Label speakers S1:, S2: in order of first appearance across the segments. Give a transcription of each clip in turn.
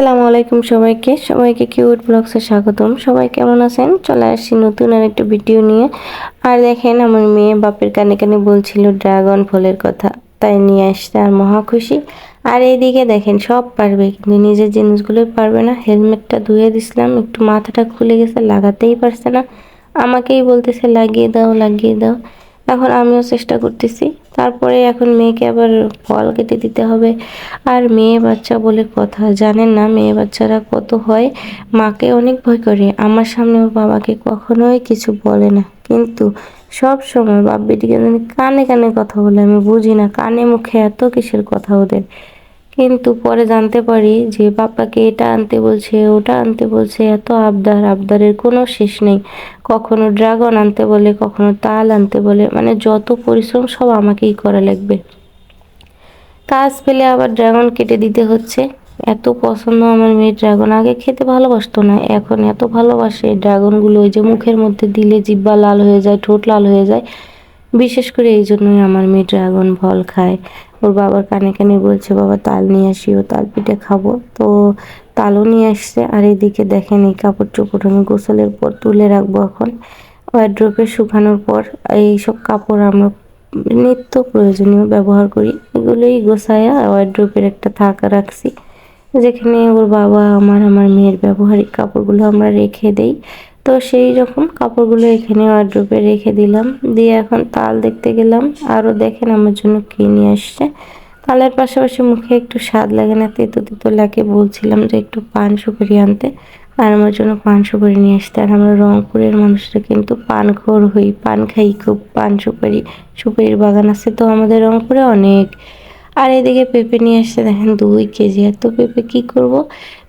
S1: আসসালামু আলাইকুম সবাইকে। সবাইকে কিউট ব্লগসে স্বাগতম। সবাই কেমন আছেন? চলে আসছি নতুন আর একটা ভিডিও নিয়ে। আর দেখেন, আমার মেয়ে বাপের কানে কানে বলছিল ড্রাগন ফলের কথা। তাই নিয়ে আসতে আর মহা খুশি। আর এইদিকে দেখেন, সব পারবে, কিন্তু নিজের জিনিসগুলোই পারবে না। হেলমেটটা ধুয়ে দিছিলাম, একটু মাথাটা খুলে গেছে, লাগাতেই পারছে না। আমাকেই বলতেছে, লাগিয়ে দাও লাগিয়ে দাও। এখন আমিও চেষ্টা করতেছি। তারপরে এখন মেয়েকে আবার ফল কেটে দিতে হবে। আর মেয়ে বাচ্চা বলে কথা। জানেন না, মেয়ে বাচ্চারা কত হয়। মাকে অনেক ভয় করে। আমার সামনে ওর বাবাকে কখনোই কিছু বলে না। কিন্তু সব সময় বাপ বেটিকে কানে কানে কথা বলে, আমি বুঝি না। কানে মুখে এত কিসের কথা ওদের? কিন্তু পরে জানতে পারি যে বাপ্পাকে এটা আনতে বলছে, ওটা আনতে বলছে, এত আবদার, আবদারের কোনো শেষ নেই। কখনো ড্রাগন আনতে বলে, কখনো তাল আনতে বলে মানে যত পরিশ্রম সব আমাকেই করা লাগবে। কাজ পেলে আবার ড্রাগন কেটে দিতে হচ্ছে। এত পছন্দ আমার মেয়ে ড্রাগন আগে খেতে ভালোবাসতো না, এখন এত ভালোবাসে ড্রাগনগুলো ওই যে মুখের মধ্যে দিলে জিব্বা লাল হয়ে যায়, ঠোঁট লাল হয়ে যায়। বিশেষ করে এই জন্যই আমার মেয়ে ড্রাগন ফল খায়। ওর বাবার কানে কানে বলছে, বাবা, তাল নিয়ে আসি, ও তাল পিঠে খাব। তো তালও নিয়ে আসছে। আর এদিকে দেখেন এই কাপড় চোপড় আমি গোসলের পর তুলে রাখব এখন। ওয়ার্ড্রোপে শুকানোর পর এই সব কাপড় আমরা নিত্য প্রয়োজনীয় ব্যবহার করি। এগুলোই গোছায়া ওয়ার্ড্রোপের একটা থাকা রাখছি। যেখানে ওর বাবা, আমার আমার মেয়ের ব্যবহারিক কাপড়গুলো আমরা রেখে দেই। তো সেই রকম কাপড়গুলো এখানে ওয়ার্ড্রোপে রেখে দিলাম। দিয়ে এখন তাল দেখতে গেলাম। আরও দেখেন আমার জন্য কি নিয়ে আসছে। তালের পাশাপাশি মুখে একটু স্বাদ লাগে না, তেতো তেতো লাগে। বলছিলাম যে একটু পান সুপারি আনতে। আর আমার জন্য পান সুপারি নিয়ে আসতে আর আমরা রংপুরের মানুষরা কিন্তু পান খোর হই, পান খাই খুব। পান সুপারি, সুপারির বাগান আছে তো আমাদের রংপুরে অনেক। আর এদিকে পেঁপে নিয়ে আসতে দেখেন দুই কেজি। এত পেঁপে কী করব?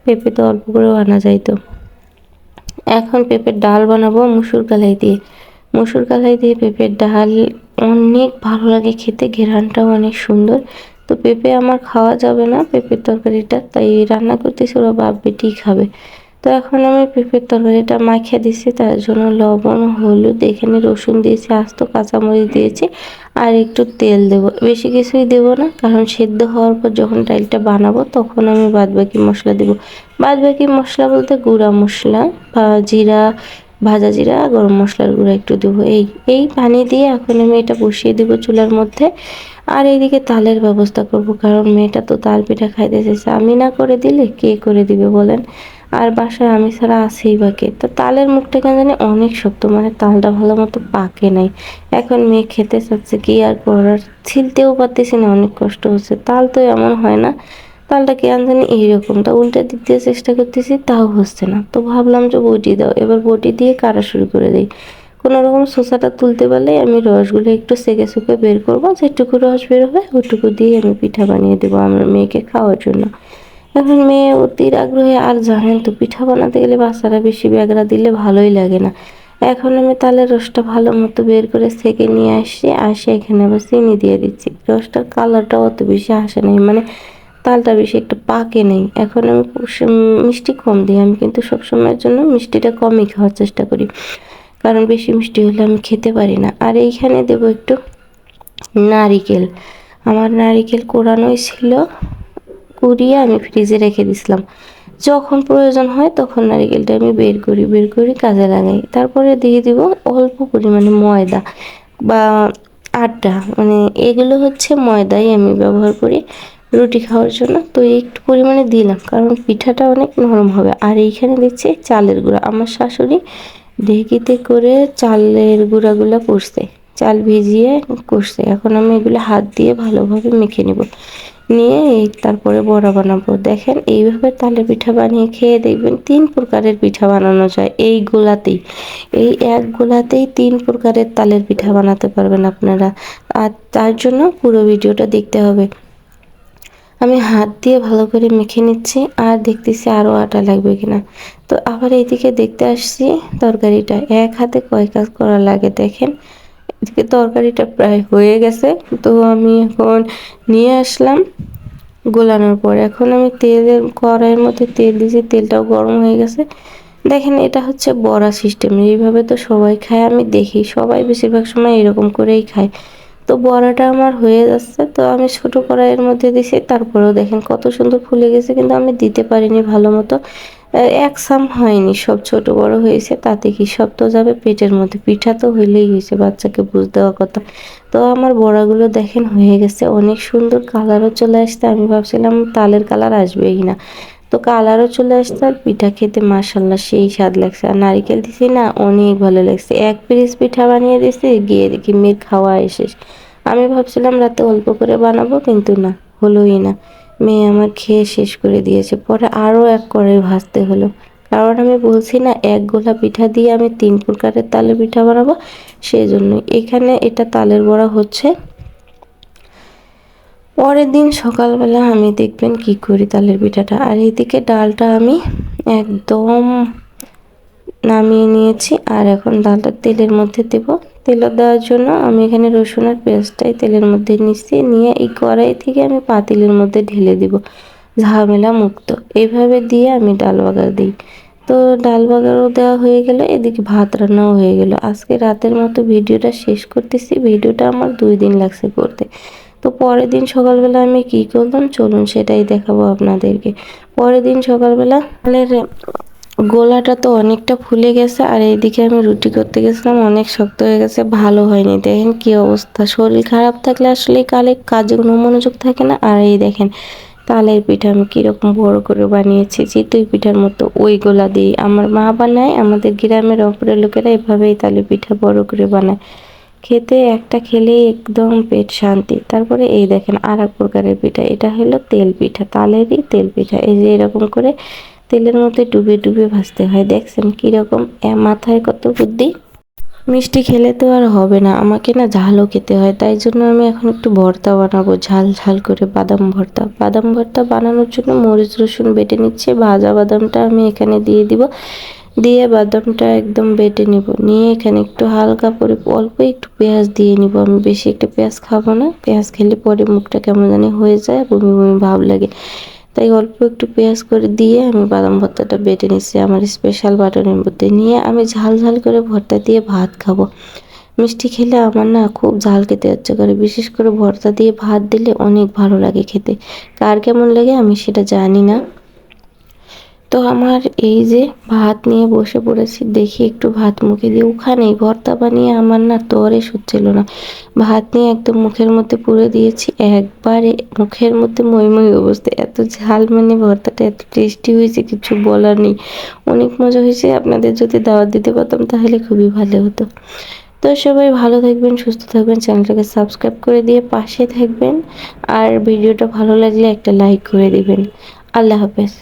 S1: পেঁপে তো অল্প করেও আনা যাইতো এখন পেঁপের ডাল বানাবো মুসুর কালাই দিয়ে। মুসুর কালাই দিয়ে পেঁপের ডাল অনেক ভালো লাগে খেতে, ঘেরানটাও অনেক সুন্দর। তো পেঁপে আমার খাওয়া যাবে না, পেঁপের তরকারিটা, তাই রান্না করতেছি, ওরা বাপ বেটি খাবে। তো এখন আমি পেঁপের তরকারিটা মাখিয়ে দিচ্ছি তার জন্য লবণ, হলুদ, এখানে রসুন দিয়েছি, আস্ত কাঁচামরিচ দিয়েছি, আর একটু তেল দেব। বেশি কিছুই দেব না, কারণ সেদ্ধ হওয়ার পর যখন ডালটা বানাবো তখন আমি বাদবাকি মশলা দেব। বাদবাকি মশলা বলতে গুঁড়া মশলা বা জিরা, ভাজা জিরা, গরম মশলার গুঁড়া একটু দেবো। এই এই পানি দিয়ে এখন আমি এটা বসিয়ে দেবো চুলার মধ্যে। আর এইদিকে তালের ব্যবস্থা করব, কারণ মেয়েটা তো তাল পিঠা খাইতে চাইছে। আমি না করে দিলে কে করে দিবে বলেন? আর বাসায় আমি ছাড়া আছেই বাকি তো তালের মুখটা কেন জানি অনেক শক্ত মানে তালটা ভালো মতো পাকে নাই। এখন মেয়ে খেতে চাচ্ছে কি আর করার? ছিলতেও পারতেছি না, অনেক কষ্ট হচ্ছে। তাল তো এমন হয় না, তালটা কেন জানি এইরকমটা উল্টে দিতে চেষ্টা করতেছি, তাও হচ্ছে না। তো ভাবলাম যে বটি দাও, এবার বটি দিয়ে কাটা শুরু করে দিই। কোনো রকম শসাটা তুলতে পারলে আমি রসগুলো একটু সেকে সুকে বের করব, যেটুকু রস বের হবে ওটুকু দিয়ে আমি পিঠা বানিয়ে দেবো আমার মেয়েকে খাওয়ার জন্য। এখন মেয়ে অতির আগ্রহে আর জানেন তো, পিঠা বানাতে গেলে বাচ্চারা বেশি ব্যাগরা দিলে ভালোই লাগে না। এখন আমি তাহলে রসটা ভালো মতো বের করে সেকে নিয়ে আসছি, আসে এখানে আবার চিনি দিয়ে দিচ্ছি। রসটার কালারটা অত বেশি আসে নাই মানে তালটা বেশি একটু পাকে নেই। এখন আমি মিষ্টি কম দিই, আমি কিন্তু সবসময়ের জন্য মিষ্টিটা কমই খাওয়ার চেষ্টা করি। কারণ বেশি মিষ্টি হলে আমি খেতে পারি না। আর এইখানে দেবো একটু নারিকেল। আমার নারিকেল কোরানোই ছিল। কুড়িয়ে আমি ফ্রিজে রেখে দিছিলাম। যখন প্রয়োজন হয় তখন নারিকেলটা আমি বের করি বের করি কাজে লাগাই। তারপরে দিয়ে দিব অল্প পরিমাণে ময়দা বা আটা মানে এগুলো হচ্ছে ময়দাই আমি ব্যবহার করি রুটি খাওয়ার জন্য। তো একটু পরিমাণে দিলাম কারণ পিঠাটা অনেক নরম হবে। আর এইখানে দিচ্ছে চালের গুঁড়া। আমার শাশুড়ি ঢেকিতে করে চালের গুঁড়াগুলো করছে চাল ভিজিয়ে করছে এখন আমি এগুলো হাত দিয়ে ভালোভাবে মেখে নিব। নিয়ে তারপরে বড়া বানাবো। দেখেন এইভাবে তালের পিঠা বানিয়ে খেয়ে দেখবেন তিন প্রকারের পিঠা বানানো যায় এই গোলাতেই। এই এক গোলাতেই তিন প্রকারের তালের পিঠা বানাতে পারবেন আপনারা। আর তার জন্য পুরো ভিডিওটা দেখতে হবে। আমি হাত দিয়ে ভালো করে মেখে নিচ্ছি আর দেখতেছি আরও আটা লাগবে কিনা। তো আবার এইদিকে দেখতে আসছি তরকারিটা। এক হাতে কয় কাজ করা লাগে দেখেন। এদিকে তরকারিটা প্রায় হয়ে গেছে। তো আমি এখন নিয়ে আসলাম গোলানোর পর। এখন আমি তেলের কড়াইয়ের মধ্যে তেল দিয়েছি, তেলটাও গরম হয়ে গেছে। দেখেন, এটা হচ্ছে বড়া সিস্টেম এইভাবে তো সবাই খায়, আমি দেখি। সবাই বেশিরভাগ সময় এরকম করেই খায়। তো বড়াটা আমার হয়ে যাচ্ছে, তো আমি ছোটো কড়াইয়ের মধ্যে দিছি তারপরেও দেখেন কত সুন্দর ফুলে গেছে, কিন্তু আমি দিতে পারিনি ভালো মতো। এক সাম হয়নি। সব ছোট বড় হয়েছে, তাতে কি সব তো যাবে? পেটের মধ্যে পিঠা তো হইলেই হয়েছে, বাচ্চাকে বুঝ দেওয়ার কথা। তো আমার বড়াগুলো দেখেন, হয়ে গেছে। অনেক সুন্দর কালারও চলে আসতে আমি ভাবছিলাম তালের কালার আসবেই না। তো কালারও চলে আসছে আর পিঠা খেতে মাসাল্লাহ সেই স্বাদ লাগছে। আর নারিকেল দিছি না, অনেক ভালো লাগছে। এক পিস পিঠা বানিয়ে দিছি, গিয়ে দেখি মেয়ের খাওয়া এসেছে আমি ভাবছিলাম রাতে অল্প করে বানাবো, কিন্তু না, হলোই না। মেয়ে আমার খেয়ে শেষ করে দিয়েছে। পরে আরও এক করে ভাজতে হলো। কারণ আমি বলছি না, এক গোলা পিঠা দিয়ে আমি তিন প্রকারের তালের পিঠা বানাবো সেই জন্যই এখানে এটা তালের বড়া হচ্ছে। পরের দিন সকালবেলা আমি দেখবেন কি করি তালের পিঠাটা। আর এদিকে ডালটা আমি একদম নামিয়ে নিয়েছি। আর এখন ডালটা তেলের মধ্যে দেব। তেল দেওয়ার জন্য আমি এখানে রসুন আর পেঁয়াজটাই তেলের মধ্যে নিচ্ছি নিয়ে এই কড়াই থেকে আমি পাতিলের মধ্যে ঢেলে দিব, ঝামেলা মুক্ত। এইভাবে দিয়ে আমি ডাল বাগার দিই। তো ডাল বাগারও দেওয়া হয়ে গেল, এদিকে ভাত রান্নাও হয়ে গেল। আজকে রাতের মতো ভিডিওটা শেষ করতেছি, ভিডিওটা আমার দুই দিন লাগছে করতে। তো পরের দিন সকালবেলা আমি কি করলাম? চলুন সেটাই দেখাবো আপনাদেরকে। পরের দিন সকালবেলা গোলাটা তো অনেকটা ফুলে গেছে আর এইদিকে আমি রুটি করতে গেছিলাম, অনেক শক্ত হয়ে গেছে, ভালো হয়নি। দেখেন কি অবস্থা। শরীর খারাপ থাকলে আসলে কালে কাজে কোনো মনোযোগ থাকে না। আর এই দেখেন, তালের পিঠা আমি কীরকম বড় করে বানিয়েছি চিতই পিঠার মতো ওই গোলা দিয়ে আমার মা বানায়, আমাদের গ্রামের অপরের লোকেরা এভাবেই তালের পিঠা বড় করে বানায়। খেতে একটা খেলেই একদম পেট শান্তি। তারপরে এই দেখেন আর এক প্রকারের পিঠা, এটা হলো তেল পিঠা, তালেরই তেল পিঠা। এই যে এরকম করে তেলের মধ্যে ডুবে ডুবে ভাজতে হয়। দেখছেন কীরকম মাথায় কত বুদ্ধি। মিষ্টি খেলে তো আর হবে না, আমাকে না ঝালও খেতে হয়, তাই জন্য আমি এখন একটু ভর্তা বানাবো, ঝাল ঝাল করে বাদাম ভর্তা। বাদাম ভর্তা বানানোর জন্য মরিচ রসুন বেটে নিচ্ছে, ভাজা বাদামটা আমি এখানে দিয়ে দিব। দিয়ে বাদামটা একদম বেটে নিব, নিয়ে এখানে একটু হালকা করে অল্প একটু পেঁয়াজ দিয়ে নিব। আমি বেশি একটা পেঁয়াজ খাব না, পেঁয়াজ খেলে পরে মুখটা কেমন জানি হয়ে যায়, বমি বমি ভাব লাগে। তাই অল্প একটু পেঁয়াজ করে দিয়ে আমি বাদাম ভর্তাটা বেটে নিচ্ছি আমার স্পেশাল বাটনের মধ্যে। নিয়ে আমি ঝাল ঝাল করে ভর্তা দিয়ে ভাত খাব। মিষ্টি খেলে আমার না খুব ঝাল খেতে ইচ্ছে করে, বিশেষ করে ভর্তা দিয়ে ভাত দিলে অনেক ভালো লাগে খেতে। কার কেমন লাগে আমি সেটা জানি না। তো আমার এই যে ভাত নিয়ে বসে পড়েছি, দেখি একটু ভাত মুখে দিয়ে। ওখানেই ভর্তা বানিয়ে আমার না তরে সচ্ছিল না। ভাত নিয়ে একদম মুখের মধ্যে পুরে দিয়েছি। একবারে মুখের মধ্যে মই মই অবস্থা। এত ঝাল মানে ভর্তাটা, এত টেস্টি হয়েছে, কিছু বলার নেই। অনেক মজা হয়েছে। আপনাদের যদি দাওয়াত দিতে পারতাম তাহলে খুবই ভালো হতো। তো সবাই ভালো থাকবেন, সুস্থ থাকবেন, চ্যানেলটাকে সাবস্ক্রাইব করে দিয়ে পাশে থাকবেন। আর ভিডিওটা ভালো লাগলে একটা লাইক করে দিবেন। আল্লাহ হাফেজ।